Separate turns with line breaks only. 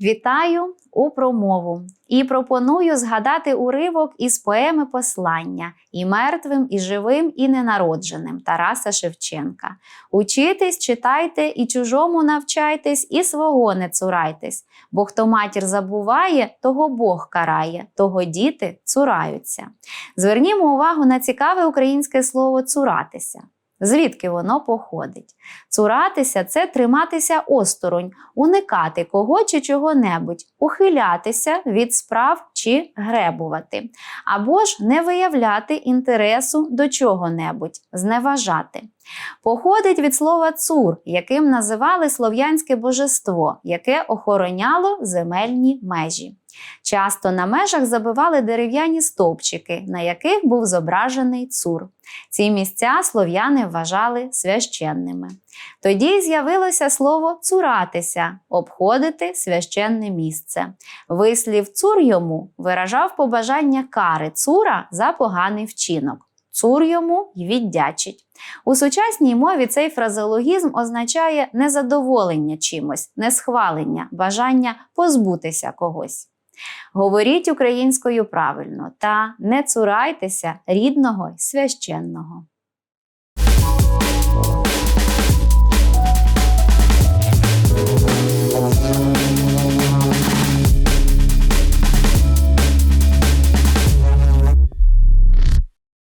Вітаю у промову і пропоную згадати уривок із поеми Послання і мертвим, і живим, і ненародженим Тараса Шевченка. Учитесь, читайте і чужому навчайтесь, і свого не цурайтесь, бо хто матір забуває, того Бог карає, того діти цураються. Звернімо увагу на цікаве українське слово цуратися. Звідки воно походить? Цуратися це триматися осторонь, уникати кого чи чого-небудь, ухилятися від справ чи гребувати, або ж не виявляти інтересу до чого-небудь, зневажати. Походить від слова цур, яким називали слов'янське божество, яке охороняло земельні межі. Часто на межах забивали дерев'яні стовпчики, на яких був зображений цур. Ці місця слов'яни вважали священними. Тоді з'явилося слово цуратися, обходити священне місце. Вислів цур йому виражав побажання кари цура за поганий вчинок. Цур йому й віддячить. У сучасній мові цей фразеологізм означає незадоволення чимось, несхвалення, бажання позбутися когось. Говоріть українською правильно та не цурайтеся рідного й священного.